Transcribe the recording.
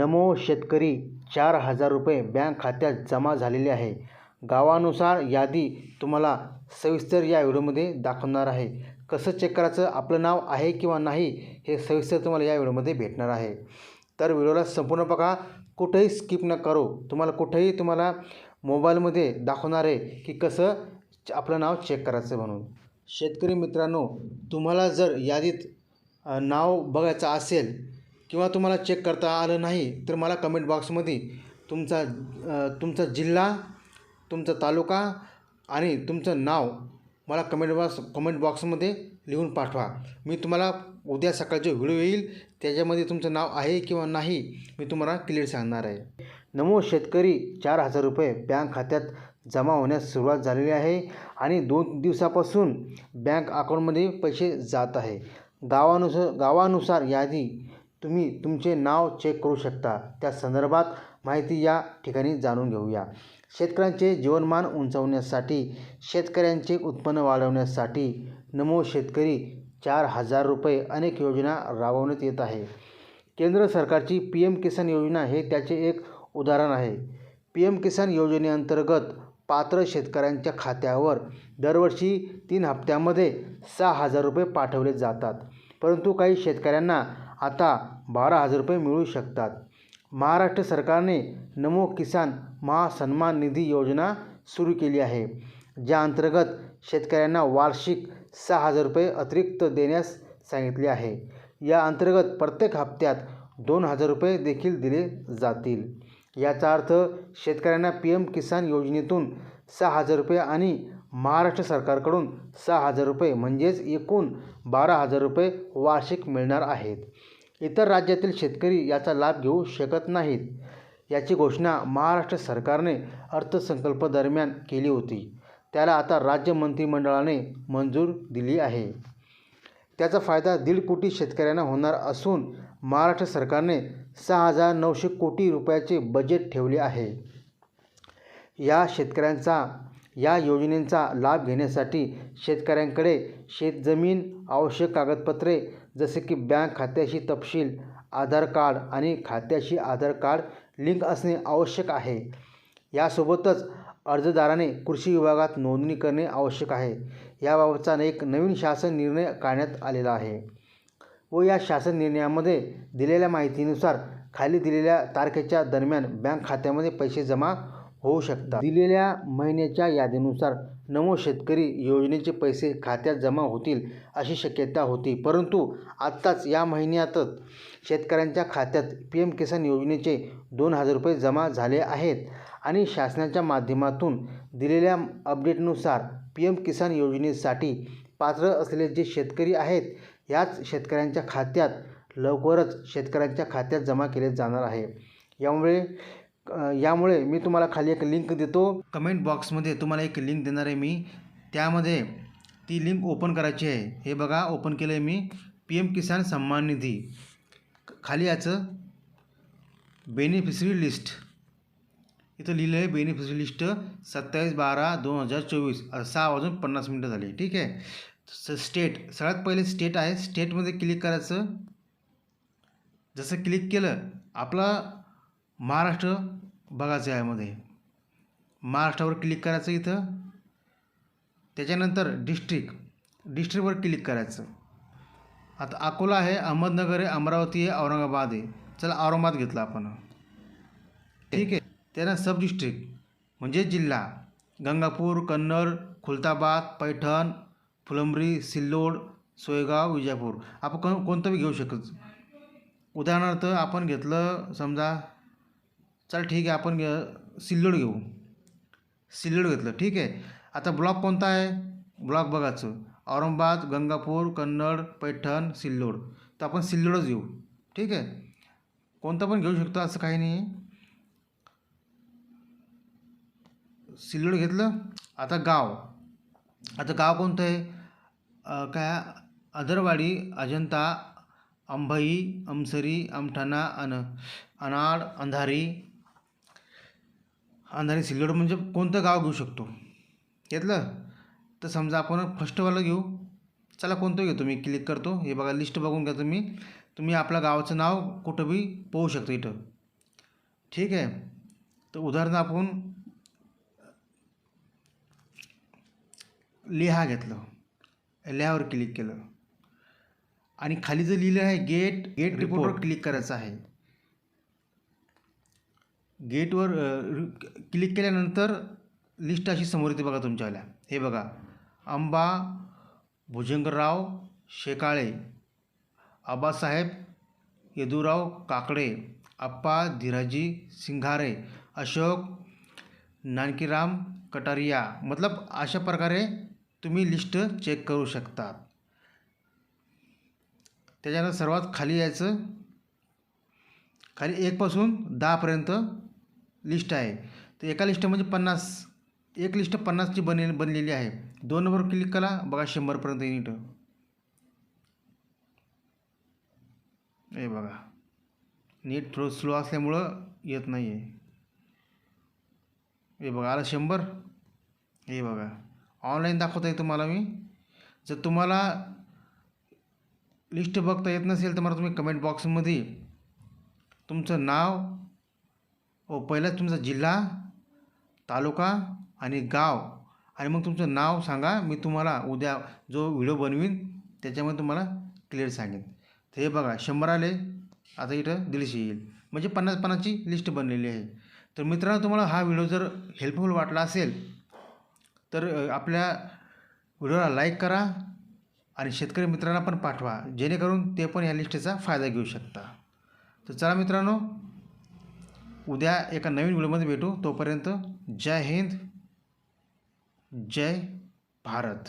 नमो शेतकरी चार हजार रुपये बँक खात्यात जमा झालेले आहे. गावानुसार यादी तुम्हाला सविस्तर या व्हिडिओमध्ये दाखवणार आहे. कसं चेक करायचं आपलं नाव आहे किंवा नाही हे सविस्तर तुम्हाला या व्हिडिओमध्ये भेटणार आहे. तर व्हिडिओला संपूर्ण बघा कुठेही स्किप न करू. तुम्हाला कुठेही तुम्हाला मोबाईलमध्ये दाखवणार आहे की कसं आपलं नाव चेक करायचं म्हणून. शेतकरी मित्रांनो तुम्हाला जर यादीत नाव बघायचं असेल किंवा तुम्हाला चेक करता आलं नाही तर मला कमेंट बॉक्समध्ये तुमचा तुमचा जिल्हा तुमचा तालुका आणि तुमचं नाव मला कमेंट बॉक्स कमेंट बॉक्समध्ये लिहून पाठवा. मी तुम्हाला उद्या सकाळचे व्हिडिओ येईल त्याच्यामध्ये तुमचं नाव आहे किंवा नाही मी तुम्हाला क्लिअर सांगणार आहे. नमो शेतकरी चार हजार रुपये बँक खात्यात जमा होण्यास सुरुवात झालेली आहे आणि दोन दिवसापासून बँक अकाउंटमध्ये पैसे जात आहे. गावानुसार गावानुसार यादी तुम्ही तुमचे नाव चेक करू शकता. त्या संदर्भात माहिती या ठिकाणी जाणून घेऊया. शेतकऱ्यांचे जीवनमान उंचावण्यासाठी शेतकऱ्यांचे उत्पन्न वाढवण्यासाठी नमो शेतकरी चार हजार रुपये अनेक योजना राबवण्यात येत आहे. केंद्र सरकारची पी एम किसान योजना हे त्याचे एक उदाहरण आहे. पी एम किसान योजनेअंतर्गत पात्र शेतकऱ्यांच्या खात्यावर दरवर्षी तीन हप्त्यामध्ये सहा हजार रुपये पाठवले जातात. परंतु काही शेतकऱ्यांना आता बारा हजार रुपये मिळू शकतात. महाराष्ट्र सरकारने नमो किसान महासन्मान निधी योजना सुरू केली आहे ज्या अंतर्गत शेतकऱ्यांना वार्षिक सहा हजार रुपये अतिरिक्त देण्यास सांगितले आहे. या अंतर्गत प्रत्येक हप्त्यात दोन हजार रुपये देखील दिले जातील. याचा अर्थ शेतकऱ्यांना पी एम किसान योजनेतून सहा हजार रुपये आणि महाराष्ट्र सरकारकडून सहा हजार रुपये म्हणजेच एकूण बारा हजार रुपये वार्षिक मिळणार आहेत. इतर राज्यातील शेतकरी याचा लाभ घेऊ शकत नाहीत याची घोषणा महाराष्ट्र सरकारने अर्थसंकल्प दरम्यान केली होती. त्याला आता राज्य मंत्रिमंडळाने मंजूर दिली आहे. त्याचा फायदा दीड कोटी शेतकऱ्यांना होणार असून महाराष्ट्र सरकारने सहा हजार नऊशे कोटी रुपयाचे बजेट ठेवले आहे. या शेतकऱ्यांचा या योजनेचा लाभ घेण्यासाठी शेतकऱ्यांकडे शेतजमीन आवश्यक कागदपत्रे जसे की बँक खात्याशी तपशील आधार कार्ड आणि खात्याशी आधार कार्ड लिंक असणे आवश्यक आहे. यासोबतच अर्जदाराने कृषी विभागात नोंदणी करणे आवश्यक आहे. याबाबतचा एक नवीन शासन निर्णय काढण्यात आलेला आहे व या शासन निर्णयामध्ये दिलेल्या माहितीनुसार खाली दिलेल्या तारखेच्या दरम्यान बँक खात्यामध्ये पैसे जमा होऊ शकतात. दिलेल्या महिन्याच्या यादीनुसार नमो शेतकरी योजनेचे पैसे खात्यात जमा होतील अशी शक्यता होती. परंतु आत्ताच या महिन्यातच शेतकऱ्यांच्या खात्यात पी एम किसान योजनेचे दोन हजार रुपये जमा झाले आहेत आणि शासनाच्या माध्यमातून दिलेल्या अपडेटनुसार पी एम किसान योजनेसाठी पात्र असलेले जे शेतकरी आहेत याच शेतकऱ्यांच्या खात्यात लवकरच शेतकऱ्यांच्या खात्यात जमा केले जाणार आहे. यामुळे यामुळे मी तुम्हाला खाली एक लिंक देतो. कमेंट बॉक्समध्ये तुम्हाला एक लिंक देणार आहे मी. त्यामध्ये ती लिंक ओपन करायची आहे. हे बघा ओपन केलं आहे मी. पी एम किसान सन्मान निधी खाली याचं बेनिफिशरी लिस्ट इथं लिहिलं आहे बेनिफिशरी लिस्ट सत्तावीस बारा दोन हजार चोवीस. सहा वाजून पन्नास मिनटं झाली. ठीक आहे? स स्टेट सगळ्यात पहिले स्टेट आहे. स्टेटमध्ये क्लिक करायचं. जसं क्लिक केलं आपला महाराष्ट्र बघायचं आहे यामध्ये. महाराष्ट्रावर क्लिक करायचं इथं. त्याच्यानंतर डिस्ट्रिक्ट डिस्ट्रिक्टवर क्लिक करायचं. आता अकोला आहे अहमदनगर आहे अमरावती आहे औरंगाबाद आहे. चला औरंगाबाद घेतला आपण. ठीक आहे. त्यानं सब डिस्ट्रिक्ट म्हणजे जिल्हा. गंगापूर कन्नड खुलताबाद पैठण फुलंब्री सिल्लोड सोयगाव विजापूर. आपण कोणतं बी घेऊ शकत. उदाहरणार्थ आपण घेतलं समजा चल ठीक आहे आपण सिल्लोड घेऊ. सिल्लोड घेतलं ठीक आहे. आता ब्लॉक कोणता आहे? ब्लॉक बघायचं. औरंगाबाद गंगापूर कन्नड पैठण सिल्लोड. तर आपण सिल्लोडच घेऊ ठीक आहे. कोणतं पण घेऊ शकतो असं काही नाही. आहे सिल्लोड घेतलं. आता गाव. आता गाव कोणतं आहे? काय? अदरवाडी अजंता अंभई अमसरी अमठाणा अन अनाड अंधारी अंधारी सिल्लोड म्हणजे कोणतं गाव घेऊ शकतो? घेतलं? तर समजा आपण फर्स्टवालं घेऊ. चला कोणतं घेतो? मी क्लिक करतो. हे बघा लिस्ट बघून घ्या तुम्ही. तुम्ही आपल्या गावाचं नाव कुठं बी पोहू शकता इथं. ठीक आहे? तर उदाहरण आपण लिहा घेतलं. लिहावर क्लिक केलं. आणि खाली जर लिहिलं आहे गेट गेट रिपोर्टवर क्लिक करायचं आहे. गेटवर क्लिक केल्यानंतर लिस्ट अशी समोर येते बघा तुमच्यावाल्या. हे बघा. अंबा भुजंगराव शेकाळे आबासाहेब यदुराव काकडे अप्पा धीराजी सिंघारे अशोक नानकीराम कटारिया. मतलब अशा प्रकारे तुम्ही लिस्ट चेक करू शकता. त्याच्यानंतर सर्वात खाली यायचं. खाली एकपासून दहापर्यंत लिस्ट आहे. तर एका लिस्टमध्ये पन्नास एक लिस्ट पन्नासची बने बनलेली आहे. दोन नंबर क्लिक करा बघा शंभरपर्यंत युनिट हे बघा. नीट थोडं स्लो असल्यामुळं येत नाही आहे हे बघा आलं शंभर. हे बघा. ऑनलाईन दाखवत आहे तुम्हाला मी. जर तुम्हाला लिस्ट बघता येत नसेल तर मला तुम्ही कमेंट बॉक्समध्ये तुमचं नाव हो पहिला तुमचा जिल्हा तालुका आणि गाव. आणि मग तुमचं नाव सांगा मी तुम्हाला उद्या जो व्हिडिओ बनवीन त्याच्यामध्ये तुम्हाला क्लिअर सांगेन. तर हे बघा शंभर आले आता इथं दीडशे येईल. म्हणजे पन्नास पन्नासची लिस्ट बनलेली आहे. तर मित्रांनो तुम्हाला हा व्हिडिओ जर हेल्पफुल वाटला असेल तर आपल्या व्हिडिओला लाईक करा आणि शेतकरी मित्रांना पण पाठवा जेणेकरून ते पण या लिस्टचा फायदा घेऊ शकता. तर चला मित्रांनो उद्या एका नवीन व्हिडिओमध्ये भेटू. तोपर्यंत जय हिंद जय भारत.